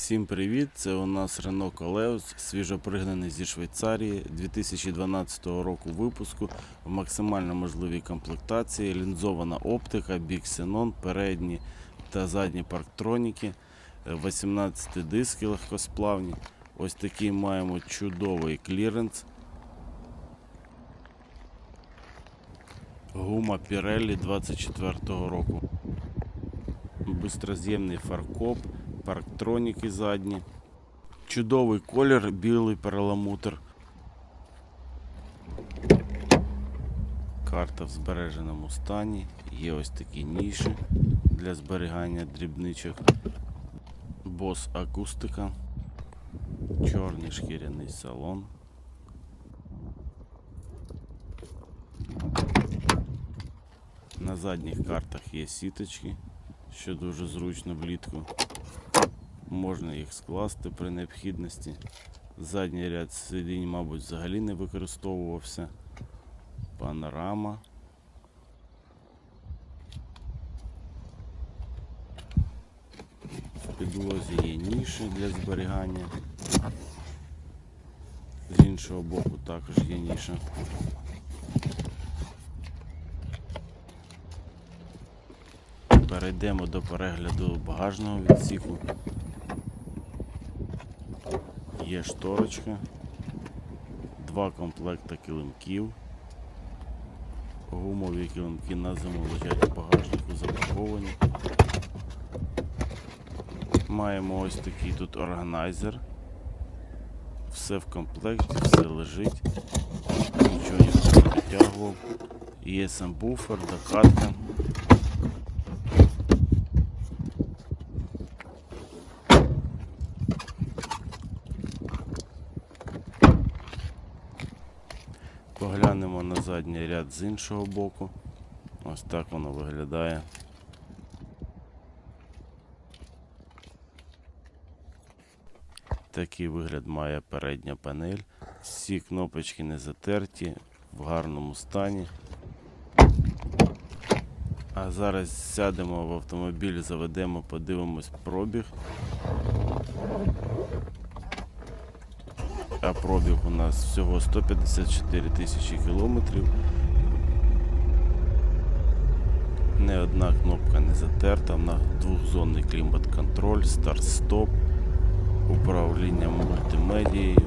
Всім привіт! Це у нас Renault Coleos, свіжопригнаний зі Швейцарії 2012 року випуску в максимально можливій комплектації, лінзована оптика, Big Xenon, передні та задні парктроніки, е, 18 диски легкосплавні. Ось такий маємо чудовий кліренс. Гума Pirelli 24 року. Бистроз'ємний фаркоп, парктроніки задні. Чудовий колір, білий перламутр. Карта в збереженому стані. Є ось такі ніші для зберігання дрібничок. Бос акустика. Чорний шкіряний салон. На задніх картах є сіточки, що дуже зручно влітку. Можна їх скласти при необхідності. Задній ряд сидінь, мабуть, взагалі не використовувався. Панорама. В підлозі є ніші для зберігання. З іншого боку також є ніша. Перейдемо до перегляду багажного відсіку. Є шторочка, два комплекти килимків. Гумові килимки на зиму лежать у багажнику, запаковані. Маємо ось такий тут органайзер. Все в комплекті, все лежить. Нічого не підтягував. Є сам буфер, докатка. Поглянемо на задній ряд з іншого боку. Ось так воно виглядає. Такий вигляд має передня панель. Всі кнопочки не затерті, в гарному стані. А зараз сядемо в автомобіль, заведемо, подивимось пробіг. А пробіг у нас всього 154 тисячі кілометрів. Не одна кнопка не затерта, на двохзонний клімат-контроль, старт-стоп, управління мультимедією,